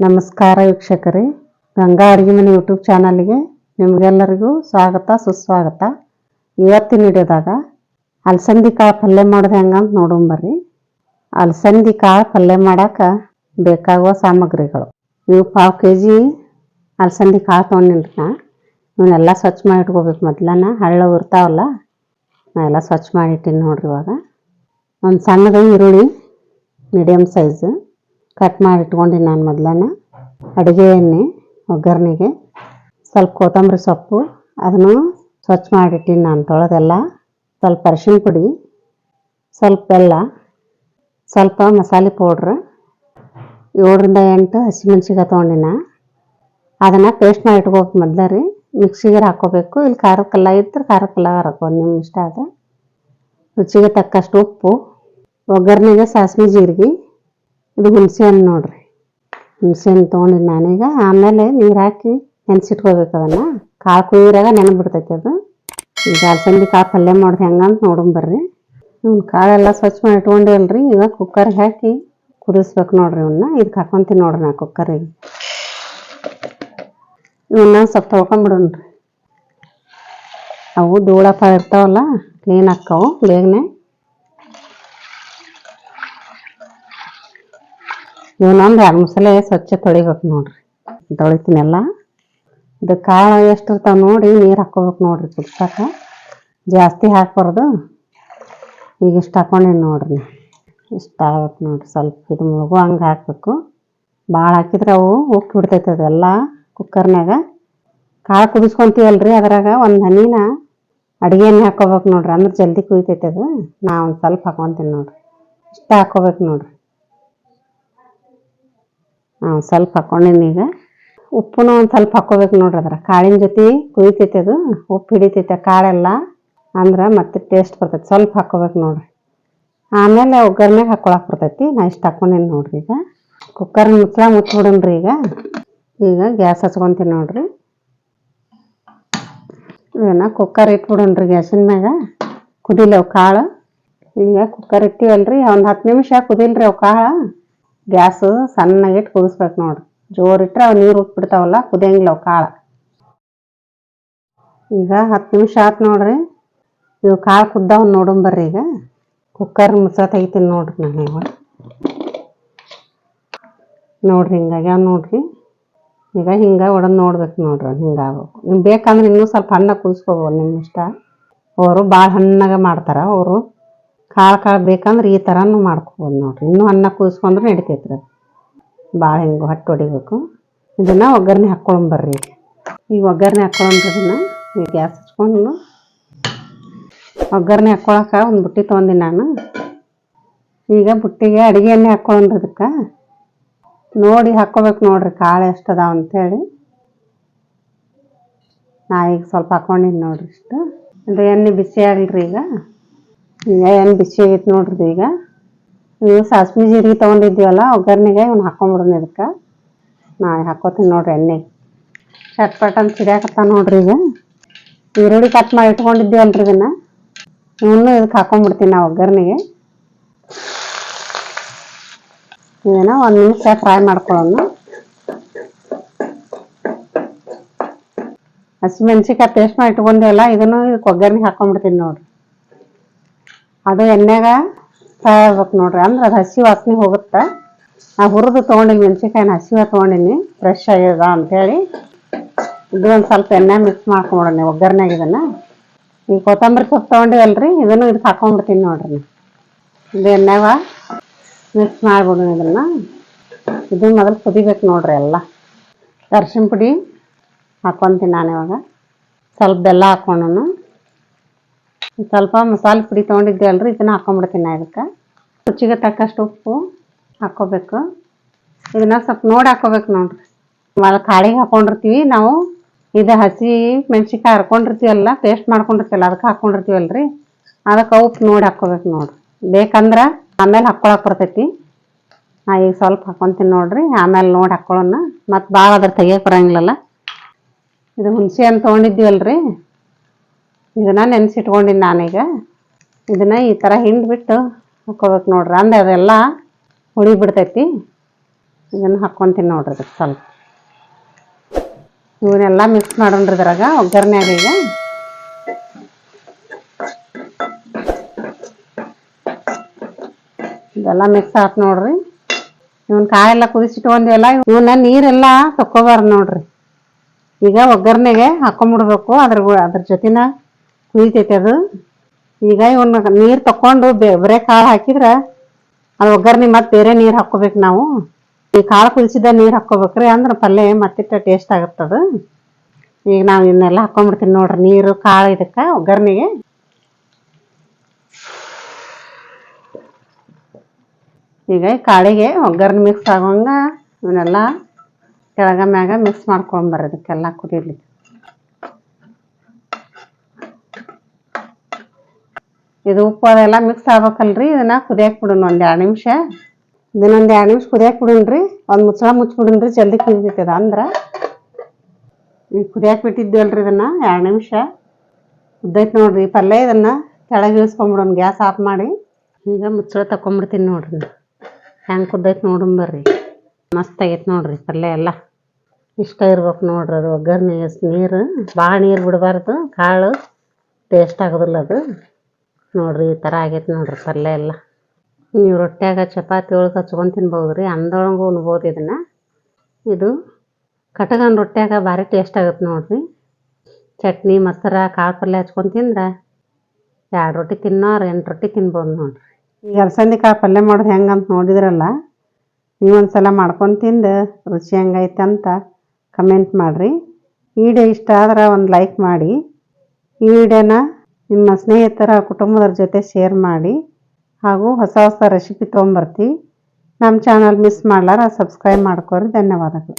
ನಮಸ್ಕಾರ ವೀಕ್ಷಕರೇ. ಗಂಗಾ ಅಡುಗೆ ಮನೆ ಯೂಟ್ಯೂಬ್ ಚಾನಲ್ಗೆ ನಿಮಗೆಲ್ಲರಿಗೂ ಸ್ವಾಗತ, ಸುಸ್ವಾಗತ. ಇವತ್ತಿನ ವಿಡಿಯೋದಾಗ ಅಲಸಂದಿ ಕಾಳು ಪಲ್ಯ ಮಾಡೋದು ಹೆಂಗಂತ ನೋಡೋಂಬರ್ರಿ ಅಲಸಂದಿ ಕಾಳು ಪಲ್ಯ ಮಾಡಕ್ಕೆ ಬೇಕಾಗುವ ಸಾಮಗ್ರಿಗಳು. ನೀವು ಪಾವು ಕೆ ಜಿ ಅಲಸಂದಿ ಕಾಳು ತೊಗೊಂಡಿನ್ರಿ ನಾ. ಇವನ್ನೆಲ್ಲ ಸ್ವಚ್ಛ ಮಾಡಿ ಇಟ್ಕೋಬೇಕು ಮೊದ್ಲನ ಹಳ್ಳ ಉರ್ತಾವಲ್ಲ ನಾ ಎಲ್ಲ ಸ್ವಚ್ಛ ಮಾಡಿ ಇಟ್ಟೀನಿ ನೋಡ್ರಿ ಇವಾಗ. ಒಂದು ಸಣ್ಣದ ಈರುಳ್ಳಿ ಮೀಡಿಯಮ್ ಸೈಜ್ ಕಟ್ ಮಾಡಿ ಇಟ್ಕೊಂಡಿನಿ ನಾನು ಮೊದ್ಲನ. ಅಡುಗೆ ಎಣ್ಣೆ, ಒಗ್ಗರಣೆಗೆ, ಸ್ವಲ್ಪ ಕೊತ್ತಂಬರಿ ಸೊಪ್ಪು, ಅದನ್ನು ಸ್ವಚ್ಛ ಮಾಡಿಟ್ಟಿನಿ ನಾನು ತೊಳೆದೆಲ್ಲ. ಸ್ವಲ್ಪ ಅರಿಶಿಣ ಪುಡಿ, ಸ್ವಲ್ಪ ಬೆಲ್ಲ, ಸ್ವಲ್ಪ ಮಸಾಲೆ ಪೌಡ್ರ್, ಏಳರಿಂದ ಎಂಟು ಹಸಿಮೆಣ್ಸಿಕಾಯಿ ತೊಗೊಂಡಿನ. ಅದನ್ನು ಪೇಸ್ಟ್ ಮಾಡಿ ಇಟ್ಕೋಬೇಕು ಮೊದ್ಲ ರೀ. ಮಿಕ್ಸಿಗೆ ಹಾಕ್ಕೋಬೇಕು. ಇಲ್ಲಿ ಖಾರದ ಕಲ್ಲ ಇದ್ರೆ ಖಾರದ ಕಲ್ಲ ಹಾಕೋದು ನಿಮ್ಮ ಇಷ್ಟ ಅದು ರುಚಿಗೆ ತಕ್ಕಷ್ಟು ಉಪ್ಪು, ಒಗ್ಗರಣೆಗೆ ಸಾಸಿವೆ ಜೀರಿಗೆ ಇದು ಹುಣಸೆ ಹಣ್ಣು ನೋಡ್ರಿ. ಹುಣಸೆ ಹಣ್ಣು ತೊಗೊಂಡಿದ್ದು ನಾನೀಗ. ಆಮೇಲೆ ನೀರು ಹಾಕಿ ನೆನೆಸಿಟ್ಕೋಬೇಕು ಅದನ್ನು. ಕಾಳು ಕುಯ್ಯಿರಾಗ ನೆನೆಬಿಡ್ತೈತೆ ಅದು. ಈಗ ಅಲ್ಸಂದಿ ಕಾಳು ಪಲ್ಯ ಮಾಡೋದು ಹೆಂಗಂತ ನೋಡೋಣ ಬರ್ರಿ. ಇವ್ನ ಕಾಳೆಲ್ಲ ಸ್ವಚ್ಛ ಮಾಡಿ ಇಟ್ಕೊಂಡಿವಲ್ರಿ. ಈಗ ಕುಕ್ಕರ್ಗೆ ಹಾಕಿ ಕುದಿಸ್ಬೇಕು ನೋಡ್ರಿ ಇವನ್ನ ಇದಕ್ಕೆ ಹಾಕೊಂತೀನಿ ನೋಡ್ರಿ ನಾ ಕುಕ್ಕರಿಗೆ ಇವನ್ನ ಸ್ವಲ್ಪ ತೊಳ್ಕೊಂಬಿಡೋಣ್ರಿ. ಅವು ಧೂಳಪ್ಪ ಇರ್ತಾವಲ್ಲ, ಕ್ಲೀನ್ ಆಕ್ಕವು ಬೇಗನೆ. ಇವನೊಂದು ಎರಡು ಮಸಾಲೆ ಸ್ವಚ್ಛ ತೊಳಿಬೇಕು ನೋಡ್ರಿ. ತೊಳಿತೀನೆಲ್ಲ? ಇದು ಕಾಳು ಎಷ್ಟು ಇರ್ತಾವ ನೋಡಿ ನೀರು ಹಾಕ್ಕೋಬೇಕು ನೋಡ್ರಿ ಕುಡ್ಸಕ್ಕೆ ಜಾಸ್ತಿ ಹಾಕ್ಬಾರ್ದು. ಈಗ ಇಷ್ಟು ಹಾಕೊಂಡೇನು ನೋಡ್ರಿ. ಇಷ್ಟು ಆಗ್ಬೇಕು ನೋಡ್ರಿ ಸ್ವಲ್ಪ ಇದು ಮುಳುಗು ಹಂಗೆ ಹಾಕಬೇಕು. ಭಾಳ ಹಾಕಿದ್ರೆ ಅವು ಉಕ್ಕಿ ಬಿಡ್ತೈತೆ ಅದೆಲ್ಲ ಕುಕ್ಕರ್ನಾಗ ಕಾಳು ಕುದಿಸ್ಕೊಂತೀವಲ್ರಿ ಅದ್ರಾಗ ಒಂದು ಹನಿನ ಅಡುಗೆ ಎಣ್ಣೆ ಹಾಕ್ಕೋಬೇಕು ನೋಡ್ರಿ. ಅಂದ್ರೆ ಜಲ್ದಿ ಕುಯ್ತೈತೆ ಅದು. ನಾ ಒಂದು ಸ್ವಲ್ಪ ಹಾಕೊತೀನಿ ನೋಡ್ರಿ. ಇಷ್ಟ ಹಾಕೋಬೇಕು ನೋಡ್ರಿ. ಸ್ವಲ್ಪ ಹಾಕ್ಕೊಂಡಿನಿ ಈಗ. ಉಪ್ಪನ್ನು ಒಂದು ಸ್ವಲ್ಪ ಹಾಕ್ಕೋಬೇಕು ನೋಡ್ರಿ ಅದರ ಕಾಳಿನ ಜೊತೆ ಕುಯ್ತೈತೆ ಅದು. ಉಪ್ಪು ಹಿಡಿತೈತೆ ಕಾಳೆಲ್ಲ. ಅಂದ್ರೆ ಮತ್ತೆ ಟೇಸ್ಟ್ ಬರ್ತೈತೆ. ಸ್ವಲ್ಪ ಹಾಕ್ಕೋಬೇಕು ನೋಡ್ರಿ. ಆಮೇಲೆ ಒಗ್ಗರ್ನಾಗ ಹಾಕ್ಕೊಳಕ್ ಬರ್ತೈತಿ. ನಾ ಇಷ್ಟು ಹಾಕ್ಕೊಂಡೀನಿ ನೋಡ್ರಿ ಈಗ. ಕುಕ್ಕರ್ ಮುಚ್ಚಳ ಮುಚ್ಚಿಬಿಡೋಣ್ರಿ ಈಗ. ಈಗ ಗ್ಯಾಸ್ ಹಚ್ಕೊಂತೀನಿ ನೋಡ್ರಿ. ಇವನ್ನ ಕುಕ್ಕರ್ ಇಟ್ಬಿಡೋಣ್ರಿ ಗ್ಯಾಸಿನ ಮ್ಯಾಗ. ಕುದಿಲಿ ಅವು ಕಾಳು. ಈಗ ಕುಕ್ಕರ್ ಇಟ್ಟಿವಲ್ರಿ. ಒಂದು ಹತ್ತು ನಿಮಿಷ ಕುದಿಲ್ರಿ ಅವು ಕಾಳು. ಗ್ಯಾಸು ಸಣ್ಣಗಿಟ್ಟು ಕುದಿಸ್ಬೇಕು ನೋಡ್ರಿ. ಜೋರಿಟ್ರೆ ಅವು ನೀರು ಉಟ್ಬಿಡ್ತಾವಲ್ಲ, ಕುದಿಯಂಗಿಲ್ಲ ಅವು ಕಾಳು. ಈಗ ಹತ್ತು ನಿಮಿಷ ಆತು ನೋಡ್ರಿ. ಇವು ಕಾಳು ಕುದ್ದಾವ್ ನೋಡಂಬರ್ರಿ ಈಗ. ಕುಕ್ಕರ್ ಮುಚ್ಚ ತೆಗಿತೀನಿ ನೋಡ್ರಿ ನಾನು ಇವಾಗ. ನೋಡ್ರಿ ಹಿಂಗಾಗ್ಯಾವ ನೋಡ್ರಿ. ಈಗ ಹಿಂಗೆ ಒಡದ್ ನೋಡ್ಬೇಕು ನೋಡ್ರಿ ಹಿಂಗಾಗಬೇಕು ನಿಮ್ಗೆ ಬೇಕಂದ್ರೆ ಇನ್ನೂ ಸ್ವಲ್ಪ ಹಣ್ಣ ಕುದಿಸ್ಕೋಬೋದು ನಿಮ್ಮ ಇಷ್ಟ. ಅವರು ಭಾಳ ಹಣ್ಣಾಗ ಮಾಡ್ತಾರೆ. ಅವರು ಕಾಳು ಕಾಳು ಬೇಕಂದ್ರೆ ಈ ಥರನೂ ಮಾಡ್ಕೋಬೋದು ನೋಡಿರಿ. ಇನ್ನೂ ಅನ್ನ ಕೂಸ್ಕೊಂಡ್ರೆ ನಡಿತೈತ್ರಿ ಅದು. ಭಾಳ ಹಿಂಗೆ ಹೊಟ್ಟೆ ಹೊಡಿಬೇಕು. ಇದನ್ನು ಒಗ್ಗರಣೆ ಹಾಕ್ಕೊಳಂಬರ್ರಿ ಈಗ. ಒಗ್ಗರಣೆ ಹಾಕ್ಕೊಂಡ್ರಿ ಇದನ್ನು ಈಗ ಗ್ಯಾಸ್ ಹಚ್ಕೊಂಡು ಒಗ್ಗರಣೆ ಹಾಕ್ಕೊಳಕ್ಕೆ ಒಂದು ಬುಟ್ಟಿ ತೊಗೊಂಡಿನಿ ನಾನು. ಈಗ ಬುಟ್ಟಿಗೆ ಅಡುಗೆ ಎಣ್ಣೆ ಹಾಕ್ಕೊಳ್ಳೋಣ್ರಿ ಇದಕ್ಕೆ ನೋಡಿ ಹಾಕ್ಕೋಬೇಕು ನೋಡ್ರಿ ಕಾಳು ಎಷ್ಟು ಅದಾವ ಅಂತೇಳಿ. ನಾ ಈಗ ಸ್ವಲ್ಪ ಹಾಕ್ಕೊಂಡಿನಿ ನೋಡ್ರಿ ಇಷ್ಟು. ಇದು ಎಣ್ಣೆ ಬಿಸಿ ಆಗಲ್ರಿ ಈಗ. ಎಣ್ಣೆ ಬಿಸಿ ಆಗೈತೆ ನೋಡ್ರಿ ಈಗ. ಇವು ಸಾಸ್ವೆ ಜೀರಿಗೆ ತೊಗೊಂಡಿದ್ದೀವಲ್ಲ, ಒಗ್ಗರಣೆಗೆ ಇವ್ನು ಹಾಕೊಂಬಿಡೋಣ ಇದಕ್ಕೆ. ನಾ ಹಾಕೋತೀನಿ ನೋಡ್ರಿ ಎಣ್ಣೆ. ಚಟ್ಪಟ್ ಅಂತ ಸಿಡಿಯಾಕತ್ತ ನೋಡ್ರಿ ಈಗ. ಈರುಳ್ಳಿ ಕಟ್ ಮಾಡಿ ಇಟ್ಕೊಂಡಿದ್ದೀವಲ್ರಿ ಇದನ್ನು. ಇವನು ಇದಕ್ಕೆ ಹಾಕೊಂಡ್ಬಿಡ್ತೀನಿ ನಾ ಒಗ್ಗರಣೆಗೆ. ಏನೋ ಒಂದು ನಿಮಿಷ ಫ್ರೈ ಮಾಡ್ಕೊಳ್ಳೋಣ. ಹಸಿಮೆಣ್ಸಿಕಾಯಿ ಪೇಸ್ಟ್ ಮಾಡಿ ಇಟ್ಕೊಂಡಿವಲ್ಲ, ಇದನ್ನು ಇದಕ್ಕೆ ಒಗ್ಗರಣೆ ಹಾಕೊಂಡ್ಬಿಡ್ತೀನಿ ನೋಡ್ರಿ. ಅದು ಎಣ್ಣೆಗ ಆಗ್ಬೇಕು ನೋಡ್ರಿ. ಅಂದ್ರೆ ಅದು ಹಸಿ ವಾಸನೆ ಹೋಗುತ್ತೆ. ನಾ ಹುರಿದು ತೊಗೊಂಡಿನಿ, ಮೆಣಸಿನ್ಕಾಯಿನ ಹಸಿವ ತೊಗೊಂಡಿನಿ ಫ್ರೆಶ್ ಆಗ್ಯದ ಅಂಥೇಳಿ ಇದು ಒಂದು ಸ್ವಲ್ಪ ಎಣ್ಣೆ ಮಿಕ್ಸ್ ಮಾಡ್ಕೊಂಬಿಡೋಣ ಒಗ್ಗರಣೆಗೆ ಇದನ್ನು. ಈ ಕೊತ್ತಂಬರಿ ಸೊಪ್ಪು ತೊಗೊಂಡಿವಲ್ರಿ, ಇದನ್ನು ಇದಕ್ಕೆ ಹಾಕೊಂಡ್ಬಿಡ್ತೀನಿ ನೋಡ್ರಿ. ಇದು ಎಣ್ಣೆವ ಮಿಕ್ಸ್ ಮಾಡ್ಬಿಡೋಣ ಇದನ್ನು. ಇದು ಮೊದಲು ಕುದಿಬೇಕು ನೋಡ್ರಿ ಎಲ್ಲ. ಅರ್ಶಿನ ಪುಡಿ ಹಾಕ್ಕೊಂತೀನಿ ನಾನು ಇವಾಗ. ಸ್ವಲ್ಪ ಬೆಲ್ಲ ಹಾಕ್ಕೊಂಡನು ಸ್ವಲ್ಪ ಮಸಾಲೆ ಪುಡಿ ತೊಗೊಂಡಿದ್ದೀವಲ್ರಿ ಇದನ್ನು ಹಾಕೊಂಬಿಡ್ತೀನಿ ನಾ ಇದಕ್ಕೆ. ರುಚಿಗೆ ತಕ್ಕಷ್ಟು ಉಪ್ಪು ಹಾಕೋಬೇಕು. ಇದನ್ನ ಸ್ವಲ್ಪ ನೋಡಿ ಹಾಕೋಬೇಕು ನೋಡ್ರಿ. ಮೊದಲು ಕಾಳಿಗೆ ಹಾಕೊಂಡಿರ್ತೀವಿ, ನಾವು ಇದು ಹಸಿ ಮೆಣ್ಸಿನ್ಕಾಯಿ ಹರ್ಕೊಂಡಿರ್ತೀವಲ್ಲ ಪೇಸ್ಟ್ ಮಾಡ್ಕೊಂಡಿರ್ತೀವಲ್ಲ, ಅದಕ್ಕೆ ಹಾಕೊಂಡಿರ್ತೀವಲ್ರಿ ಅದಕ್ಕೆ ಉಪ್ಪು ನೋಡಿ ಹಾಕೋಬೇಕು ನೋಡ್ರಿ. ಬೇಕಂದ್ರೆ ಆಮೇಲೆ ಹಾಕ್ಕೊಳಕ್ ಬರ್ತೈತಿ. ನಾ ಈಗ ಸ್ವಲ್ಪ ಹಾಕ್ಕೊಂತೀನಿ ನೋಡ್ರಿ, ಆಮೇಲೆ ನೋಡಿ ಹಾಕ್ಕೊಳ್ಳೋಣ ಮತ್ತು ಭಾಳ ಅದ್ರ ತೆಗಿಯಕ್ಕೆ ಬರಂಗಿಲ್ಲಲ್ಲ. ಇದು ಹುಣಸೆ ಹಣ್ಣು ತೊಗೊಂಡಿದ್ದೀವಲ್ರಿ. ಇದನ್ನ ನೆನೆಸಿಟ್ಕೊಂಡಿನಿ ನಾನೀಗ. ಇದನ್ನ ಈ ಥರ ಹಿಂಡ್ಬಿಟ್ಟು ಹಾಕೋಬೇಕು ನೋಡ್ರಿ. ಅಂದ್ರೆ ಅದೆಲ್ಲ ಹುಳಿ ಬಿಡ್ತೈತಿ ಇದನ್ನು ಹಾಕ್ಕೊತೀನಿ ನೋಡ್ರಿ ಅದಕ್ಕೆ ಸ್ವಲ್ಪ. ಇವನ್ನೆಲ್ಲ ಮಿಕ್ಸ್ ಮಾಡೋಣ್ರಿ ಇದ್ರಾಗ ಒಗ್ಗರಣೆಯಾಗ ಈಗ. ಇದೆಲ್ಲ ಮಿಕ್ಸ್ ಆತ್ ನೋಡ್ರಿ. ಇವನ್ ಕಾಯೆಲ್ಲ ಕುದಿಸಿಟ್ಕೊಂಡಿವಲ್ಲ, ಇವನ್ನ ನೀರೆಲ್ಲ ತಕ್ಕೋಬಾರ್ದು ನೋಡ್ರಿ. ಈಗ ಒಗ್ಗರಣೆಗೆ ಹಾಕೊಂಡ್ಬಿಡ್ಬೇಕು ಅದ್ರ ಅದ್ರ ಜೊತೆನ ಕುದಿತೈತೆ ಅದು. ಈಗ ಇವನ್ನ ನೀರು ತಕೊಂಡು ಬರೇ ಕಾಳು ಹಾಕಿದ್ರೆ ಅದು ಒಗ್ಗರಣೆ ಮತ್ತೆ ಬೇರೆ ನೀರು ಹಾಕ್ಕೋಬೇಕು ನಾವು. ಈ ಕಾಳು ಕುದಿಸಿದ ನೀರು ಹಾಕ್ಕೋಬೇಕ್ರಿ ಅಂದ್ರೆ ಪಲ್ಯ ಮತ್ತಿಟ್ಟ ಟೇಸ್ಟ್ ಆಗುತ್ತದು ಈಗ ನಾವು ಇವನ್ನೆಲ್ಲ ಹಾಕೊಂಡ್ಬಿಡ್ತೀನಿ ನೋಡ್ರಿ ನೀರು, ಕಾಳು ಇದಕ್ಕೆ ಒಗ್ಗರಣೆಗೆ. ಈಗ ಕಾಳಿಗೆ ಒಗ್ಗರಣೆ ಮಿಕ್ಸ್ ಆಗೋಂಗ ಇವನ್ನೆಲ್ಲ ಕೆಳಗ ಮ್ಯಾಗ ಮಿಕ್ಸ್ ಮಾಡ್ಕೊಂಬರ್ರಿ ಇದಕ್ಕೆಲ್ಲ ಕುದಿಲಿ ಇದು ಉಪ್ಪು ಅದೆಲ್ಲ ಮಿಕ್ಸ್ ಆಗ್ಬೇಕಲ್ರಿ ಇದನ್ನ ಕುದಿಯಕ್ ಬಿಡೋಣ ಒಂದು ಎರಡು ನಿಮಿಷ. ಇದನ್ನೊಂದು ಎರಡು ನಿಮಿಷ ಕುದಿಯಕ್ ಬಿಡೋಣ್ರಿ, ಒಂದು ಮುಚ್ಚಳ ಮುಚ್ಚಿಬಿಡೋಣ್ರಿ, ಜಲ್ದಿ ಕುದಿತೈತೆ ಅಂದ್ರೆ. ಈಗ ಕುದಿಯಕ್ ಬಿಟ್ಟಿದ್ವಲ್ರಿ ಇದನ್ನ ಎರಡು ನಿಮಿಷ. ಕುದ್ದೈತೆ ನೋಡ್ರಿ ಪಲ್ಯ ಇದನ್ನ ಕೆಳಗೆ ಇಳಿಸ್ಕೊಂಬಿಡೋಣ, ಗ್ಯಾಸ್ ಆಫ್ ಮಾಡಿ. ಈಗ ಮುಚ್ಚಳ ತಕೊಂಬಿಡ್ತೀನಿ ನೋಡ್ರಿ ಹೆಂಗೆ ಕುದ್ದೈತೆ ನೋಡೋಣ ಬರ್ರಿ. ಮಸ್ತ್ ಆಗೈತೆ ನೋಡ್ರಿ ಪಲ್ಯ ಎಲ್ಲ. ಇಷ್ಟ ಇರ್ಬೇಕು ನೋಡ್ರಿ ಅದು ಒಗ್ಗರಣೆ ನೀರು. ಭಾಳ ನೀರು ಬಿಡಬಾರ್ದು, ಕಾಳು. ಟೇಸ್ಟ್ ಆಗೋದಿಲ್ಲ ಅದು. ನೋಡ್ರಿ ಈ ಥರ ಆಗೈತೆ ನೋಡ್ರಿ ಪಲ್ಯ ಎಲ್ಲ. ನೀವು ರೊಟ್ಯಾಗ ಚಪಾತಿ ಒಳಗೆ ಹಚ್ಕೊಂಡು ತಿನ್ಬೋದು ರೀ ಅಂದೊಳಗು ಉಣ್ಬೋದು ಇದನ್ನು. ಇದು ಕಟಗನ್ ರೊಟ್ಯಾಗ ಭಾರಿ ಟೇಸ್ಟ್ ಆಗುತ್ತೆ ನೋಡ್ರಿ. ಚಟ್ನಿ, ಮೊಸರ, ಕಾಳು ಪಲ್ಯ ಹಚ್ಕೊಂಡು ತಿಂದ್ರೆ ಎರಡು ರೊಟ್ಟಿ ತಿನ್ನೋರು ಎಂಟು ರೊಟ್ಟಿ ತಿನ್ಬೋದು ನೋಡ್ರಿ. ಈಗ ಅಲಸಂದಿ ಕಾಳು ಪಲ್ಯ ಮಾಡೋದು ಅಂತ ನೋಡಿದ್ರಲ್ಲ ನೀವೊಂದು ಸಲ ಮಾಡ್ಕೊಂಡು ತಿಂದು ರುಚಿ ಹೆಂಗೈತೆ ಅಂತ ಕಮೆಂಟ್ ಮಾಡಿರಿ. ವಿಡಿಯೋ ಇಷ್ಟ ಆದ್ರೆ ಒಂದು ಲೈಕ್ ಮಾಡಿ. ಈ ವಿಡಿಯೋನ ನಿಮ್ಮ ಸ್ನೇಹಿತರ ಕುಟುಂಬದವ್ರ ಜೊತೆ ಶೇರ್ ಮಾಡಿ ಹಾಗೂ ಹೊಸ ಹೊಸ ರೆಸಿಪಿ ತೊಗೊಂಬರ್ತೀವಿ ನಮ್ಮ ಚಾನಲ್ ಮಿಸ್ ಮಾಡ್ಲಾರ ಸಬ್ಸ್ಕ್ರೈಬ್ ಮಾಡ್ಕೊರಿ ಧನ್ಯವಾದಗಳು.